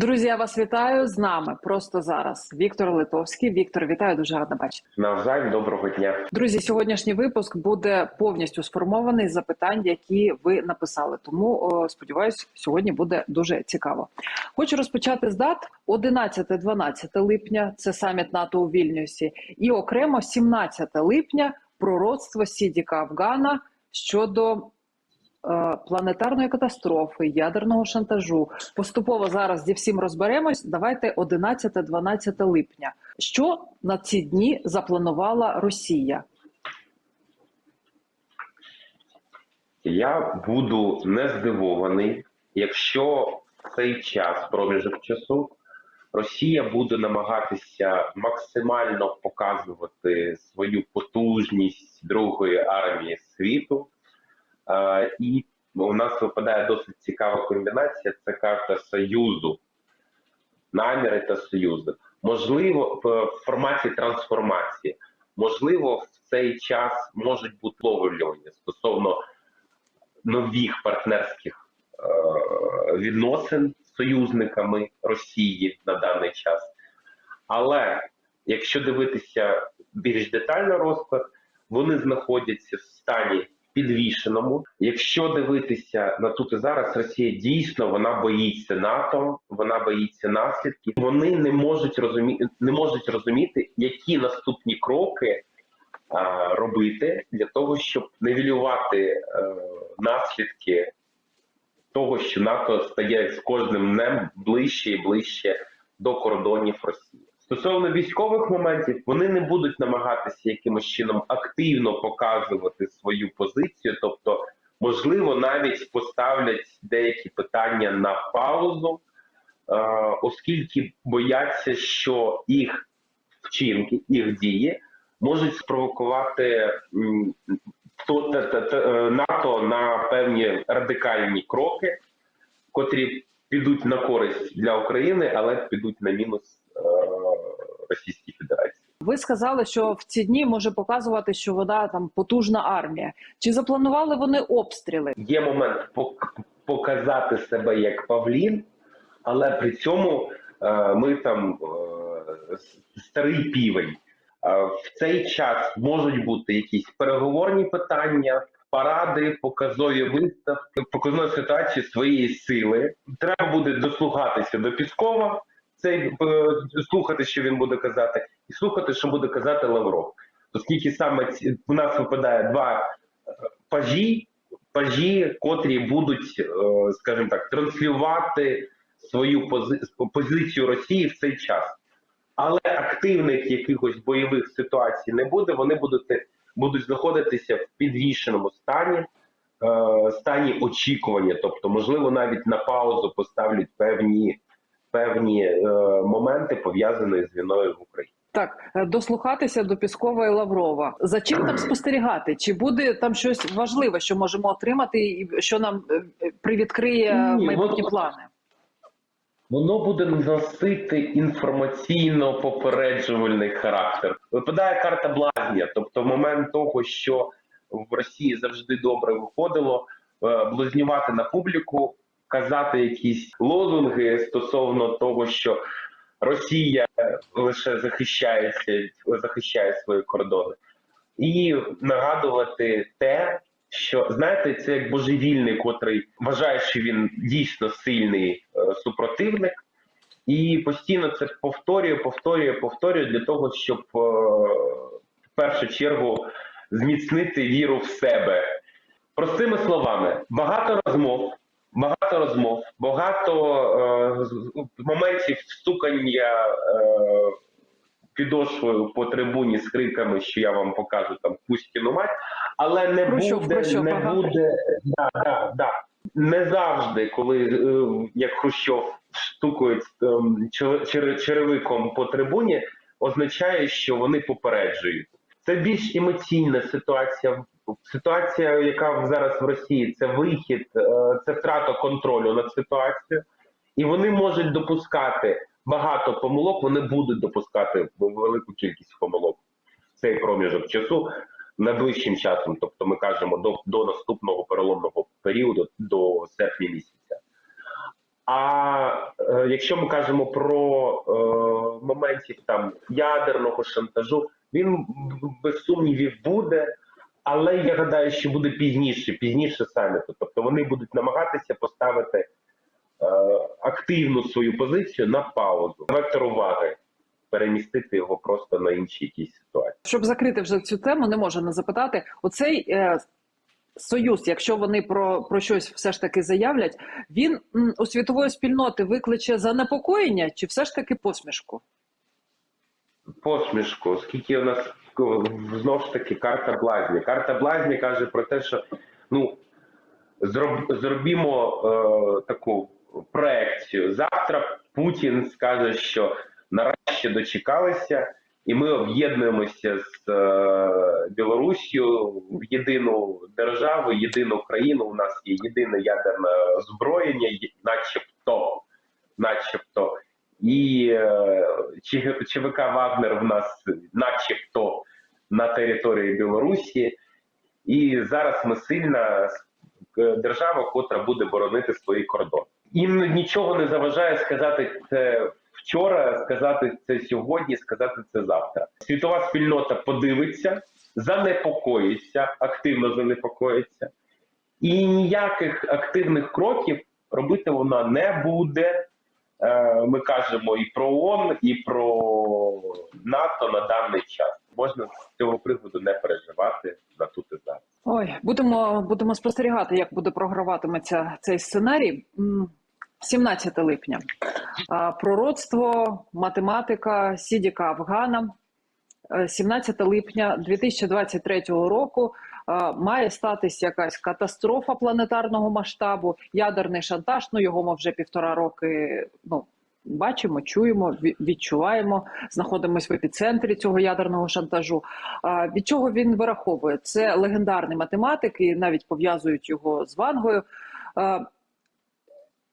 Друзі, я вас вітаю з нами просто зараз. Віктор Литовський. Віктор, вітаю, дуже рада бачити. Навзаєм доброго дня. Друзі, сьогоднішній випуск буде повністю сформований з запитань, які ви написали. Тому о, сподіваюсь, сьогодні буде дуже цікаво. Хочу розпочати з дат 11-12 липня. Це саміт НАТО у Вільнюсі, і окремо 17 липня пророцтво Сідіка Афгана щодо планетарної катастрофи, ядерного шантажу. Поступово зараз зі всім розберемось. Давайте 11-12 липня. Що на ці дні запланувала Росія? Я буду не здивований, якщо в цей час, проміжок часу, Росія буде намагатися максимально показувати свою потужність другої армії світу. І у нас випадає досить цікава комбінація. Це карта Союзу, наміри та союзи. Можливо, в форматі трансформації. Можливо, в цей час можуть бути ловлювання стосовно нових партнерських е, відносин з союзниками Росії на даний час. Але якщо дивитися більш детально розклад, вони знаходяться в стані підвішеному. Якщо дивитися на тут і зараз, Росія дійсно вона боїться НАТО, вона боїться наслідків. Вони не можуть розуміти, не можуть розуміти, які наступні кроки а, робити для того, щоб невілювати е, наслідки того, що НАТО стає з кожним днем ближче і ближче до кордонів Росії. Стосовно військових моментів, вони не будуть намагатися якимось чином активно показувати свою позицію, тобто, можливо, навіть поставлять деякі питання на паузу, е, оскільки бояться, що їх вчинки, їх дії можуть спровокувати е, НАТО на певні радикальні кроки, котрі підуть на користь для України, але підуть на мінус Російській Федерації. Ви сказали, що в ці дні може показувати, що вона там потужна армія. Чи запланували вони обстріли? Є момент показати себе як павлін, але при цьому е, ми там е, старий півень. Е, в цей час можуть бути якісь переговорні питання, паради, показові виставки, показові ситуації своєї сили. Треба буде дослухатися до Піскова, цей е, слухати, що він буде казати, і слухати, що буде казати Лавров. Оскільки саме ці, у нас випадає два е, пажі, пажі, котрі будуть, е, скажімо так, транслювати свою пози- позицію Росії в цей час. Але активних якихось бойових ситуацій не буде. Вони будуть, будуть знаходитися в підвішеному стані, стані очікування. Тобто, можливо, навіть на паузу поставлять певні, певні е, моменти пов'язані з війною в Україні. Так, е, дослухатися до Піскова і Лаврова. За чим там спостерігати? Чи буде там щось важливе, що можемо отримати, і що нам е, привідкриє Ні, майбутні воно- плани? Воно буде носити інформаційно-попереджувальний характер. Випадає карта блазня, тобто момент того, що в Росії завжди добре виходило блазнювати на публіку, казати якісь лозунги стосовно того, що Росія лише захищається, захищає свої кордони, і нагадувати те, що знаєте, це як божевільний, котрий вважає, що він дійсно сильний е, супротивник, і постійно це повторює, повторює, повторює для того, щоб е, в першу чергу зміцнити віру в себе. Простими словами, багато розмов, багато розмов, багато е, моментів стукання е, підошвою по трибуні з криками, що я вам покажу там Пуськіну мать, але не Хрущов, буде, Хрущов, не ага. буде да, да, да. не завжди, коли е, як Хрущов чер- чер- черевиком по трибуні, означає, що вони попереджують. Це більш емоційна ситуація. Ситуація, яка зараз в Росії, це вихід, е, це втрата контролю над ситуацією, і вони можуть допускати багато помилок. Вони будуть допускати велику кількість помилок в цей проміжок часу найближчим часом. Тобто, ми кажемо до, до наступного переломного періоду, до серпня місяця. А е, якщо ми кажемо про е, моментів там ядерного шантажу, він без сумнівів буде, але я гадаю, що буде пізніше, пізніше саміту. Тобто вони будуть намагатися поставити е, активну свою позицію на паузу, вектор уваги, перемістити його просто на інші якісь ситуації. Щоб закрити вже цю тему, не можу не запитати. Оцей е, союз, якщо вони про, про щось все ж таки заявлять, він м, у світової спільноти викличе занепокоєння чи все ж таки посмішку? посмішку, оскільки у нас знову ж таки карта блазні. Карта блазні каже про те, що ну зроб, зробімо е, таку проекцію. Завтра Путін скаже, що нарешті дочекалися, і ми об'єднуємося з е, Білоруссю в єдину державу, єдину країну. У нас є єдине ядерне озброєння, начебто, начебто. І е, ЧВК Вагнер в нас, начебто, на території Білорусі. І зараз ми сильна е, держава, котра буде боронити свої кордони. Їм нічого не заважає сказати це вчора, сказати це сьогодні, сказати це завтра. Світова спільнота подивиться, занепокоїться, активно занепокоїться, і ніяких активних кроків робити вона не буде. Е, Ми кажемо і про ООН, і про НАТО на даний час. Можна з цього приводу не переживати на тут і зараз. Ой, будемо, будемо спостерігати, як буде програватиметься цей сценарій. М, 17 липня. Пророцтво, математика, Сідіка Афгана. Е, 17 липня 2023 року має статись якась катастрофа планетарного масштабу, ядерний шантаж. Ну його ми вже півтора роки ну, бачимо, чуємо, відчуваємо. Знаходимося в епіцентрі цього ядерного шантажу. Від чого він вираховує? Це легендарний математик, і навіть пов'язують його з Вангою.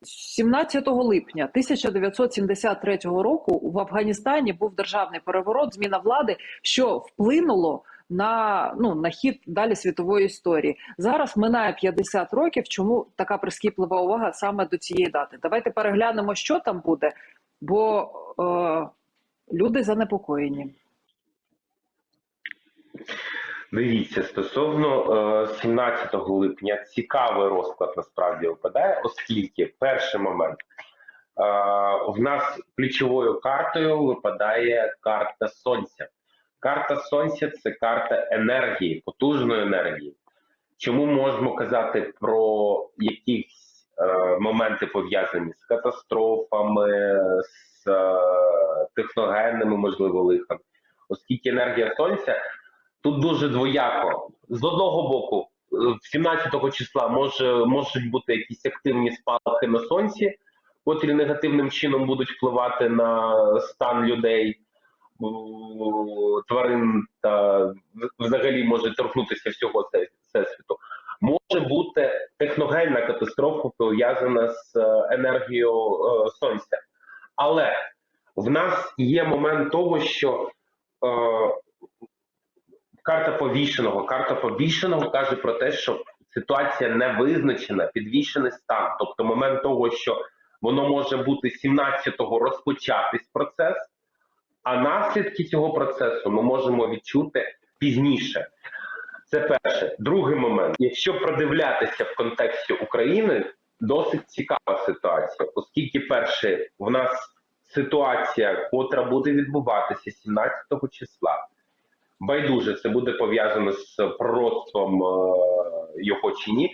17 липня 1973 року в Афганістані був державний переворот, зміна влади, що вплинуло на, ну, на хід далі світової історії. Зараз минає 50 років. Чому така прискіплива увага саме до цієї дати? Давайте переглянемо, що там буде, бо е, люди занепокоєні. Дивіться, стосовно е, 17 липня цікавий розклад насправді випадає, оскільки перший момент е, в нас ключовою картою випадає карта сонця. Карта сонця це карта енергії, потужної енергії. Чому можемо казати про якісь е, моменти пов'язані з катастрофами, з е, техногенними, можливо, лихами, оскільки енергія сонця тут дуже двояко. З одного боку, е, 17 числа може, можуть бути якісь активні спалахи на сонці, котрі негативним чином будуть впливати на стан людей, тварин та взагалі може торкнутися всього всесвіту. Може бути техногенна катастрофа пов'язана з е, енергією е, сонця. Але в нас є момент того, що е, карта повішеного. Карта повішеного каже про те, що ситуація не визначена, підвішений стан. Тобто момент того, що воно може бути 17-го розпочатись процес, а наслідки цього процесу ми можемо відчути пізніше. Це перше. Другий момент, якщо продивлятися в контексті України, досить цікава ситуація, оскільки перше, в нас ситуація, котра буде відбуватися 17 числа. Байдуже це буде пов'язано з пророцтвом е, його чи ні.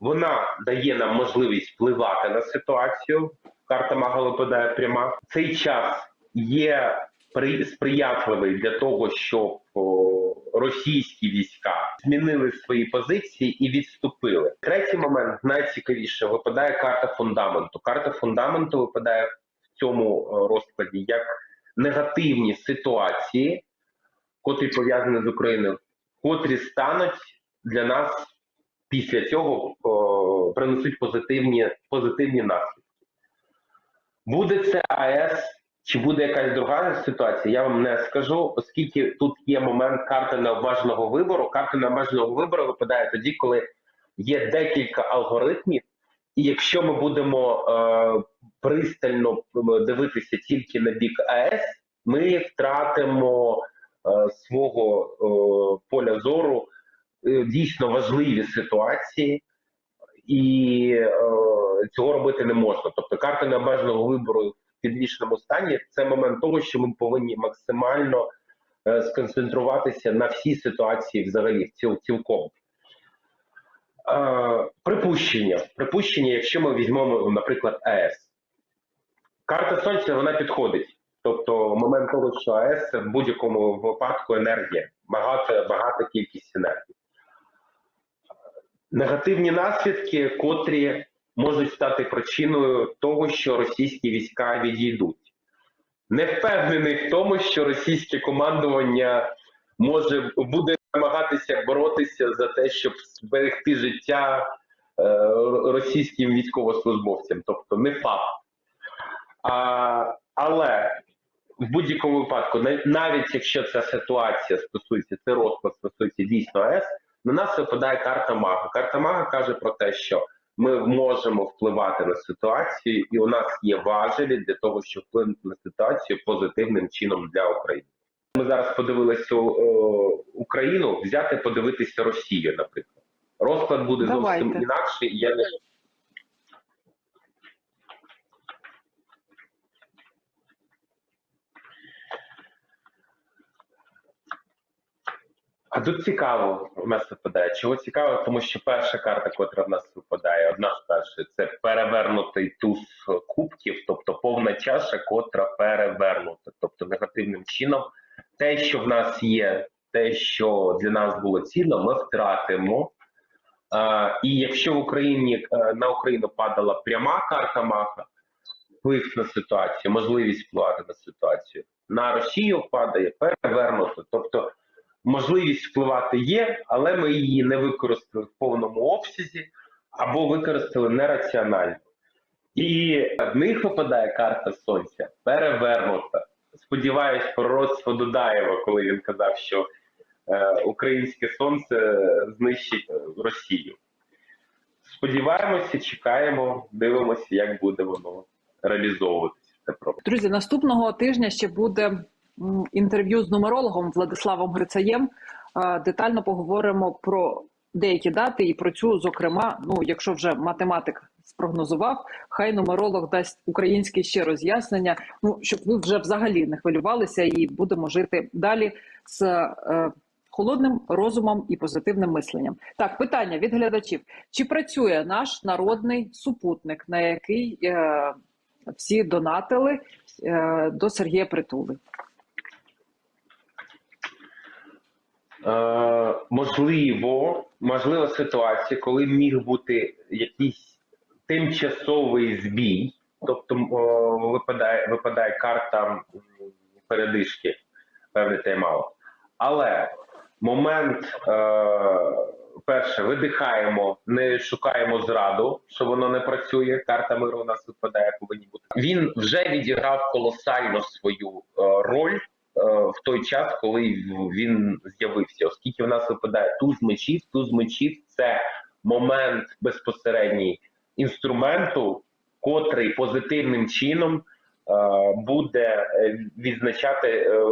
Вона дає нам можливість впливати на ситуацію. Карта Мага випадає пряма. Цей час є сприятливий для того, щоб російські війська змінили свої позиції і відступили. Третій момент найцікавіше випадає карта фундаменту. Карта фундаменту випадає в цьому розкладі як негативні ситуації, котрі пов'язані з Україною, котрі стануть для нас після цього о, принесуть позитивні, позитивні наслідки. Буде це АЕС чи буде якась друга ситуація, я вам не скажу, оскільки тут є момент карти необмеженого вибору. Карта необмеженого вибору випадає тоді, коли є декілька алгоритмів, І якщо ми будемо е, пристально дивитися тільки на бік АЕС, ми втратимо е, свого е, поля зору е, дійсно важливі ситуації, і е, цього робити не можна. Тобто карта необмеженого вибору підвішеному стані це момент того, що ми повинні максимально е, сконцентруватися на всій ситуації взагалі ціл, цілком. Е, припущення. Припущення, якщо ми візьмемо, наприклад, АЕС. Карта Сонця вона підходить. Тобто момент того, що АЕС це в будь-якому випадку енергія, багато, багата кількість енергії. Негативні наслідки, котрі можуть стати причиною того, що російські війська відійдуть. Не впевнений в тому, що російське командування може буде намагатися боротися за те, щоб зберегти життя е, російським військовослужбовцям. Тобто не факт. А, але в будь-якому випадку, навіть якщо ця ситуація стосується, це розклад стосується дійсно АЕС, на нас випадає карта Мага. Карта Мага каже про те, що ми можемо впливати на ситуацію, і у нас є важелі для того, щоб вплинути на ситуацію позитивним чином для України. Ми зараз подивилися Україну, взяти подивитися Росію, наприклад. Розклад буде зовсім Давайте. інакший. Я не А тут цікаво у нас випадає. Чого цікаво? Тому що перша карта, котра в нас випадає, одна з перших, це перевернутий туз кубків, тобто повна чаша, котра перевернута. Тобто негативним чином, те, що в нас є, те, що для нас було цінно, ми втратимо. А, і якщо в Україні е, на Україну падала пряма карта Маха, вплив на ситуацію, можливість впливати на ситуацію, на Росію падає перевернуто. Тобто можливість впливати є, але ми її не використали в повному обсязі або використали нераціонально. І в них випадає карта Сонця перевернута. Сподіваюсь, пророцтво Дудаєва, коли він казав, що е, українське сонце знищить Росію. Сподіваємося, чекаємо, дивимося, як буде воно реалізовуватися. Це про Друзі, наступного тижня ще буде інтерв'ю з нумерологом Владиславом Грицаєм. Е, Детально поговоримо про деякі дати і про цю, зокрема, ну якщо вже математик спрогнозував, хай нумеролог дасть українське ще роз'яснення. Ну щоб ви вже взагалі не хвилювалися, і будемо жити далі з е, холодним розумом і позитивним мисленням. Так, питання від глядачів: чи працює наш народний супутник, на який е, всі донатили е, до Сергія Притули? Е, можливо, можлива ситуація, коли міг бути якийсь тимчасовий збій, тобто випадає, випадає карта передишки, певний тайм-аут. Але момент, е, перше, видихаємо, не шукаємо зраду, що воно не працює. Карта миру у нас випадає, повинні бути. Він вже відіграв колосально свою е, роль е, в той час, коли він з'явився, оскільки в нас випадає туз мечів, туз мечів це момент безпосередній інструменту, котрий позитивним чином е, буде е, відзначати, е,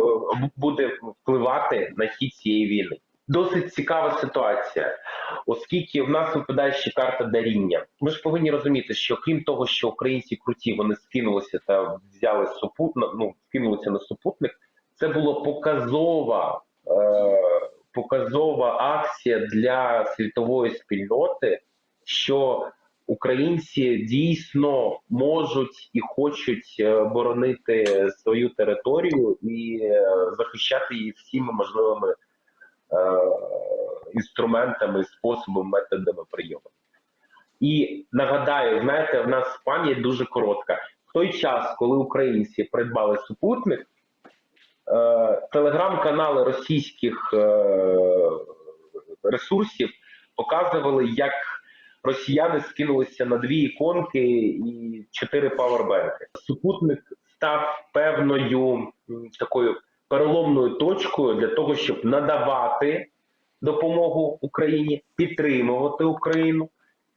буде впливати на хід цієї війни. Досить цікава ситуація, оскільки в нас випадає ще карта даріння. Ми ж повинні розуміти, що крім того, що українці круті, вони скинулися та взяли супутник, ну скинулися на супутник. Це було показова, е, показова акція для світової спільноти, що українці дійсно можуть і хочуть е, боронити свою територію і е, захищати її всіма можливими е, інструментами, способами, методами прийому. І нагадаю, знаєте, в нас пам'ять дуже коротка. В той час, коли українці придбали супутник, телеграм-канали російських е, ресурсів показували, як росіяни скинулися на дві іконки і чотири павербенки. Супутник став певною такою переломною точкою для того, щоб надавати допомогу Україні, підтримувати Україну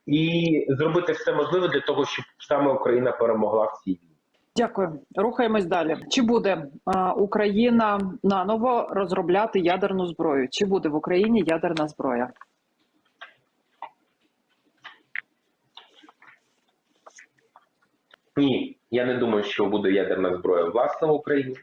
і зробити все можливе для того, щоб саме Україна перемогла в цій війні. Дякую. Рухаємось далі. Чи буде а, Україна наново розробляти ядерну зброю? Чи буде в Україні ядерна зброя? Ні, я не думаю, що буде ядерна зброя власна в Україні,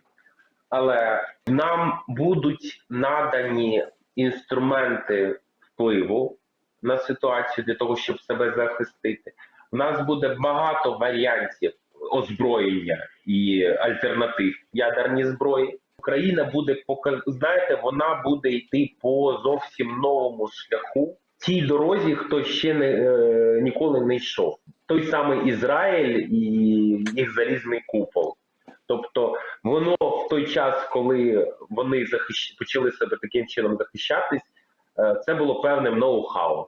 але нам будуть надані інструменти впливу на ситуацію для того, щоб себе захистити. У нас буде багато варіантів озброєння і альтернатив ядерній зброї. Україна буде знаєте, вона буде йти по зовсім новому шляху. Тій дорозі, хто ще не е, ніколи не йшов. Той самий Ізраїль і їх залізний купол. Тобто, воно в той час, коли вони захищ... почали себе таким чином захищатись, е, це було певним ноу-хау.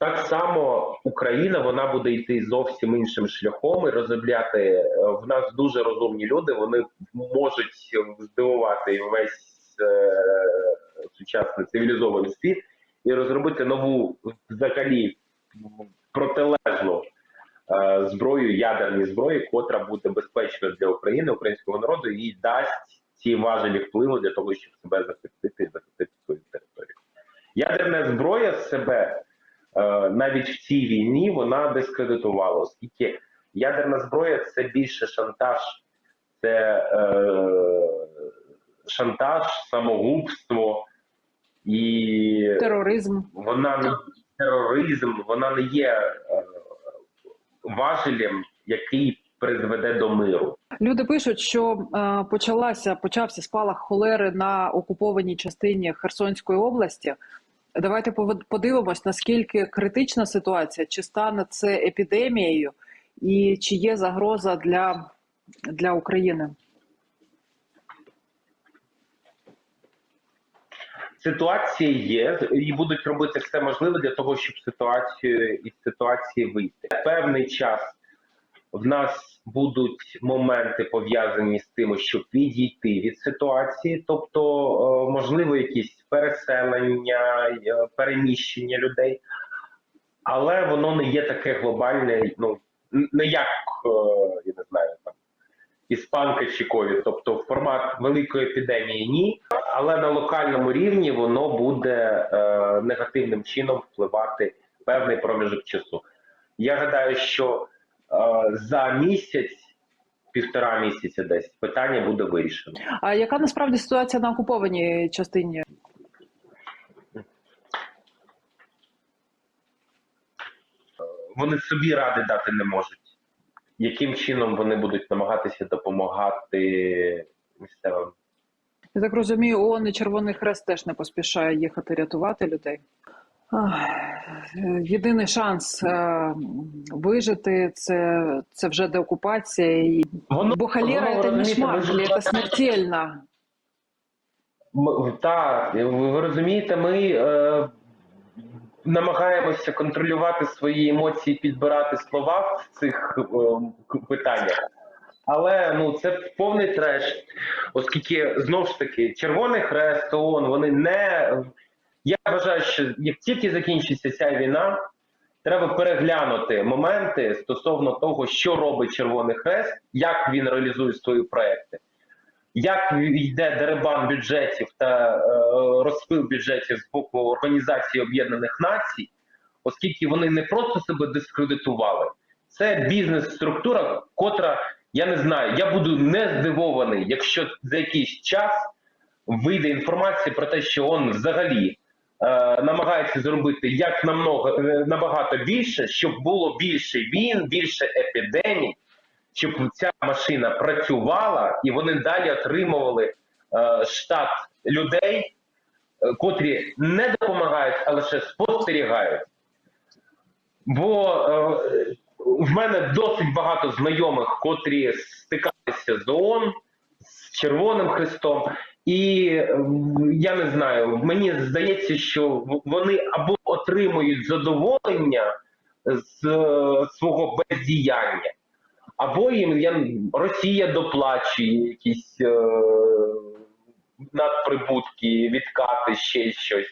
Так само Україна вона буде йти зовсім іншим шляхом і розробляти. е, В нас дуже розумні люди. Вони можуть здивувати весь е, сучасний цивілізований світ і розробити нову взагалі протилежну е, зброю, ядерні зброї, котра буде безпечною для України, українського народу, і дасть ці важелі впливу для того, щоб себе захистити і захистити свою територію. Ядерна зброя себе навіть в цій війні вона дискредитувала, оскільки ядерна зброя це більше шантаж, це е, шантаж, самогубство і Тероризм. вона не тероризм, вона не є е, важелем, який призведе до миру. Люди пишуть, що е, почалася почався спалах холери на окупованій частині Херсонської області. Давайте подивимось, наскільки критична ситуація, чи стане це епідемією, і чи є загроза для, для України. Ситуація є, і будуть робити все можливе для того, щоб ситуацію із ситуації вийти. Певний час в нас будуть моменти пов'язані з тим, щоб відійти від ситуації, тобто е, можливо якісь переселення, е, переміщення людей, але воно не є таке глобальне, ну не як е, я не знаю там. Іспанка чи ковід, тобто формат великої епідемії ні, але на локальному рівні воно буде е, негативним чином впливати певний проміжок часу. Я гадаю, що за місяць, півтора місяця десь питання буде вирішено. А яка насправді ситуація на окупованій частині? Вони собі ради дати не можуть. Яким чином вони будуть намагатися допомагати місцевим? Я так розумію, ООН і Червоний Хрест теж не поспішає їхати рятувати людей. Єдиний шанс е, вижити це, це вже деокупація. Воно Бо воно, це не ми це смертельно. Так, ви ви розумієте, ми е, намагаємося контролювати свої емоції, підбирати слова в цих е, питаннях. Але ну це повний треш, оскільки знову ж таки Червоний Хрест, ООН, вони не. Я вважаю, що як тільки закінчиться ця війна, треба переглянути моменти стосовно того, що робить Червоний Хрест, як він реалізує свої проекти як йде дерибан бюджетів та е, розпил бюджетів з боку Організації Об'єднаних Націй, оскільки вони не просто себе дискредитували, це бізнес-структура, котра я не знаю, я буду не здивований, якщо за якийсь час вийде інформація про те, що он взагалі намагається зробити як намного е, набагато більше, щоб було більше війн, більше епідемій щоб ця машина працювала і вони далі отримували е, штат людей, е, котрі не допомагають, а лише спостерігають. Бо е, в мене досить багато знайомих, котрі стикалися з ООН, з Червоним Христом, і е, я не знаю, мені здається, що вони або отримують задоволення з е, свого бездіяння, або їм я, Росія доплачує якісь е, надприбутки, відкати, ще щось.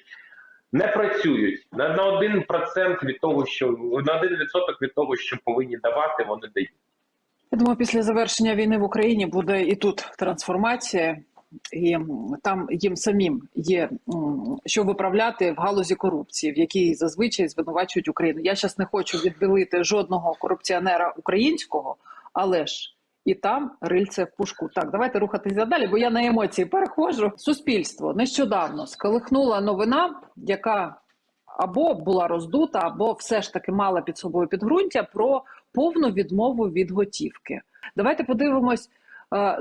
не працюють на, на 1% від того, що на 1% від того, що повинні давати, вони дають. Я думаю, після завершення війни в Україні буде і тут трансформація, і там їм самим є що виправляти в галузі корупції, в якій зазвичай звинувачують Україну. Я зараз не хочу відбілити жодного корупціонера українського, але ж. І там рильце в пушку. Так, давайте рухатися далі, бо я на емоції переходжу. Суспільство нещодавно сколихнула новина, яка або була роздута, або все ж таки мала під собою підґрунтя про повну відмову від готівки. Давайте подивимось,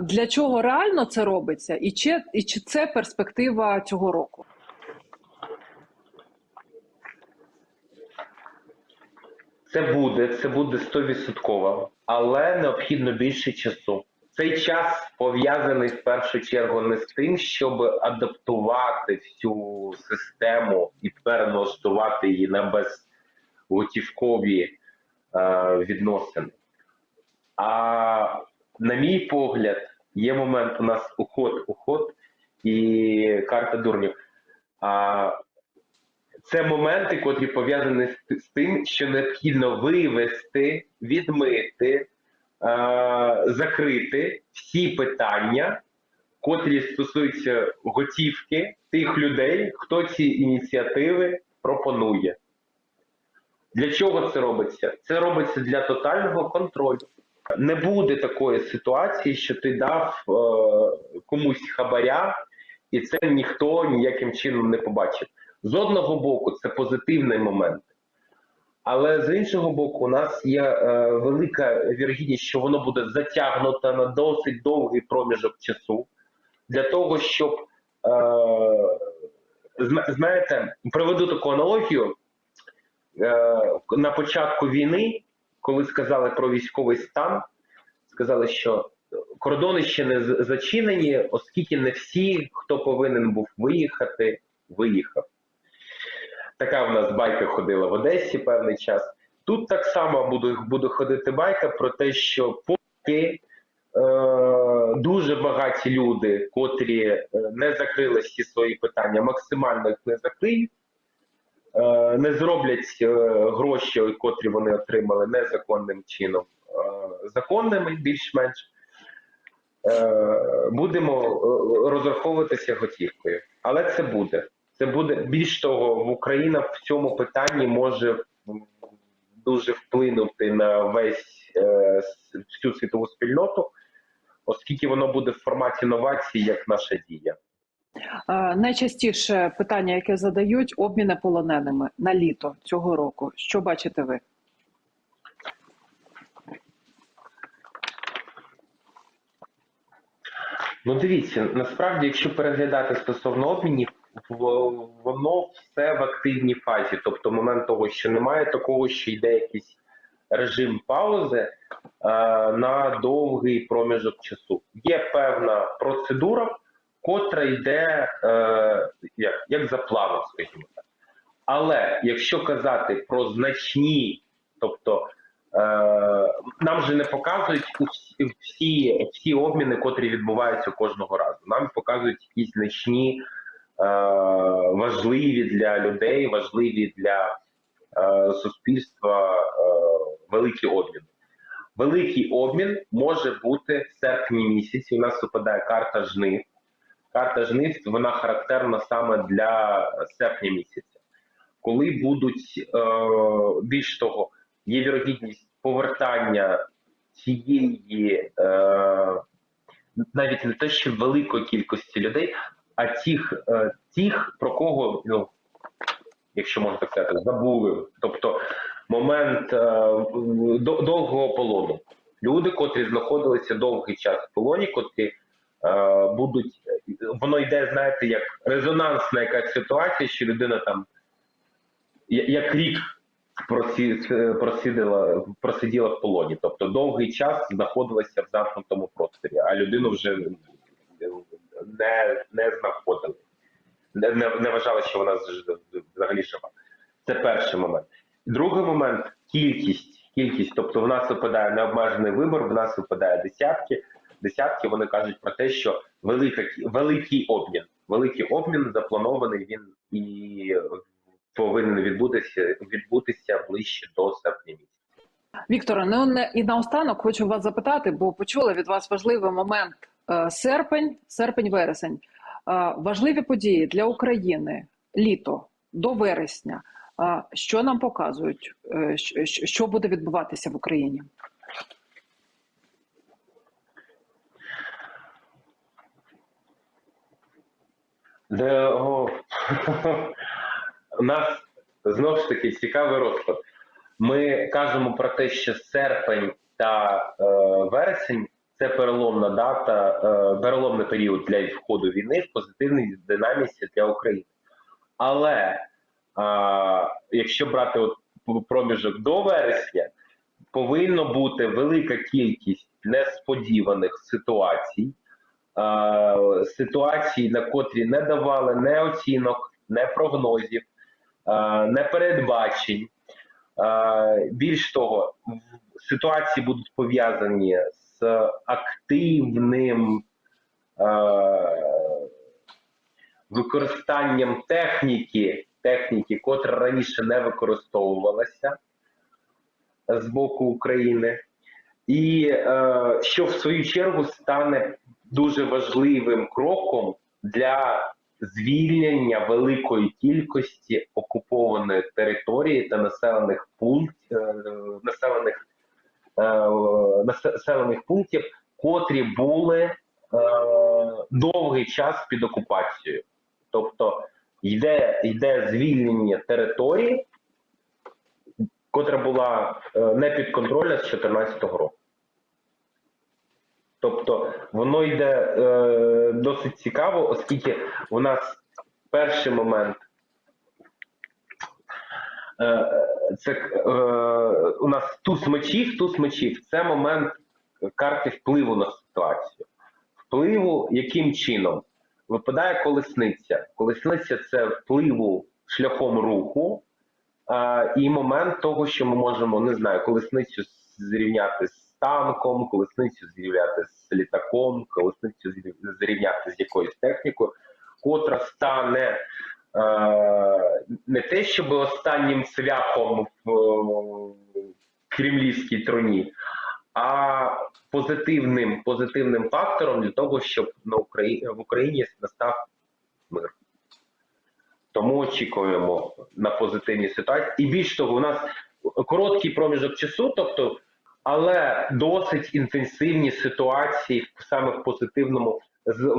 для чого реально це робиться, і чи, і чи це перспектива цього року. Це буде, це буде 100%, але необхідно більше часу. Цей час пов'язаний в першу чергу не з тим, щоб адаптувати всю систему і переналаштувати її на безготівкові е, відносини. А на мій погляд, є момент у нас уход, уход і карта дурнів. А це моменти, котрі пов'язані з, тим, що необхідно вивести, відмити, е, закрити всі питання, котрі стосуються готівки тих людей, хто ці ініціативи пропонує. Для чого це робиться? Це робиться для тотального контролю. Не буде такої ситуації, що ти дав е, комусь хабаря, і це ніхто ніяким чином не побачив. З одного боку, це позитивний момент. Але з іншого боку, у нас є е, велика вірогідність, що воно буде затягнуто на досить довгий проміжок часу для того, щоб е, знаєте, проведу таку аналогію. Е, на початку війни, коли сказали про військовий стан, сказали, що кордони ще не зачинені, оскільки не всі, хто повинен був виїхати, виїхав. Така в нас байка ходила в Одесі певний час. Тут так само буде, буде ходити байка про те, що поки е, дуже багаті люди, котрі е, не закрили всі свої питання, максимально їх не закриють, не зроблять е, гроші, котрі вони отримали незаконним чином, е, законними більш-менш. Е, будемо е, розраховуватися готівкою. Але це буде. Це буде більш того, Україна в цьому питанні може дуже вплинути на весь е, всю світову спільноту, оскільки воно буде в форматі новацій, як наша дія. Е, Найчастіше питання, яке задають, обміни полоненими на літо цього року. Що бачите ви? Ну, дивіться, насправді, якщо переглядати стосовно обмінів, воно все в активній фазі. Тобто, момент того, що немає такого, що йде якийсь режим паузи е, на довгий проміжок часу. Є певна процедура, котра йде е, як, як за планом, скажімо так. Але якщо казати про значні, тобто е, нам же не показують всі, всі обміни, котрі відбуваються кожного разу. Нам показують якісь значні, е, важливі для людей, важливі для е, суспільства е, великі обміни. Великий обмін може бути в серпні місяці. У нас випадає карта жнив. Карта жнив вона характерна саме для серпня місяця, коли будуть е, більш того, є вірогідність повертання цієї е, навіть не те, що великої кількості людей, а тих, е, тих про кого, ну, якщо можна так сказати, забули. Тобто момент е, до- довгого полону. Люди, котрі знаходилися довгий час в полоні, котрі е, будуть, воно йде, знаєте, як резонансна якась ситуація, що людина там як рік просиділа, просиділа в полоні, тобто довгий час знаходилася в замкнутому просторі, а людину вже не, не знаходили, не, не, не вважали, що вона взагалі жива. Це перший момент. Другий момент кількість. Кількість, тобто в нас випадає необмежений вибор, в нас випадає десятки. Десятки вони кажуть про те, що велика, кі- великий обмін. Великий обмін запланований він і повинен відбутися відбутися ближче до серпня місяця. Вікторе, ну і наостанок хочу вас запитати, бо почула від вас важливий момент Е, серпень, серпень-вересень. Е, Важливі події для України літо до вересня. Е, Що нам показують? Що буде відбуватися в Україні? Де, о, у нас знову ж таки цікавий розклад. Ми кажемо про те, що серпень та е, вересень це переломна дата, е, переломний період для входу війни в позитивній динаміці для України. Але е, якщо брати от проміжок до вересня, повинно бути велика кількість несподіваних ситуацій, е, ситуацій, на котрі не давали не оцінок, не прогнозів, не передбачень. Е, Більш того, ситуації будуть пов'язані з активним е, використанням техніки, техніки, котра раніше не використовувалася з боку України, і що в свою чергу стане дуже важливим кроком для звільнення великої кількості окупованої території та населених пунктів е, населених, е, населених пунктів, котрі були е, довгий час під окупацією. Тобто йде, йде звільнення території, котра була не підконтрольна з 2014 року. Тобто воно йде е, досить цікаво, оскільки у нас перший момент е, це е, у нас туз мечів, туз мечів це момент карти впливу на ситуацію. Впливу яким чином? Випадає колесниця. Колесниця це впливу шляхом руху, а, і момент того, що ми можемо, не знаю, колесницю зрівняти з танком, колесницю зрівняти з літаком, колесницю зрівняти з якоюсь технікою, котра стане е, не те, щоб останнім цвяхом в е, кремлівській троні, а позитивним, позитивним фактором для того, щоб на Україні, в Україні настав мир. Тому очікуємо на позитивні ситуації. І більш того, у нас короткий проміжок часу, тобто, але досить інтенсивні ситуації саме в позитивному.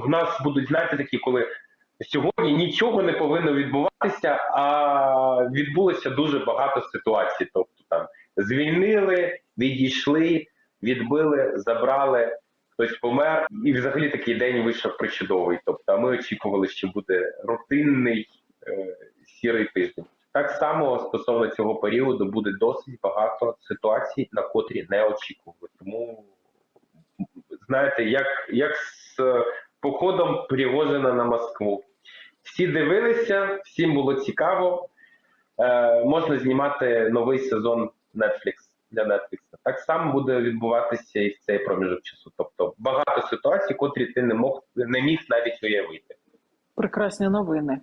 В нас будуть, знаєте, такі, коли сьогодні нічого не повинно відбуватися, а відбулося дуже багато ситуацій. Тобто там звільнили, відійшли, відбили, забрали. Хтось помер, і взагалі такий день вийшов причудовий. Тобто, ми очікували, що буде рутинний е, сірий тиждень. Так само стосовно цього періоду буде досить багато ситуацій, на котрі не очікували. Тому знаєте, як, як з е, походом Пригожина на Москву. Всі дивилися, всім було цікаво. Е, можна знімати новий сезон Netflix для Netflix. Так само буде відбуватися і в цей проміжок часу. Тобто багато ситуацій, котрі ти не мог не міг навіть уявити. Прекрасні новини.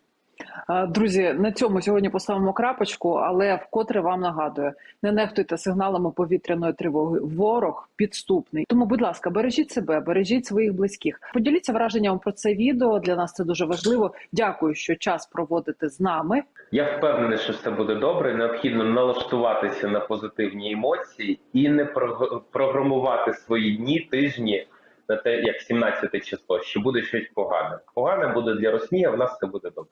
Е, Друзі, на цьому сьогодні поставимо крапочку, але вкотре вам нагадую: не нехтуйте сигналами повітряної тривоги. Ворог підступний. Тому, будь ласка, бережіть себе, бережіть своїх близьких. Поділіться враженням про це відео. Для нас це дуже важливо. Дякую, що час проводите з нами. Я впевнений, що все буде добре. Необхідно налаштуватися на позитивні емоції і не прог- програмувати свої дні, тижні на те, як 17 число, що буде щось погане. Погане буде для Росії, а в нас все буде добре.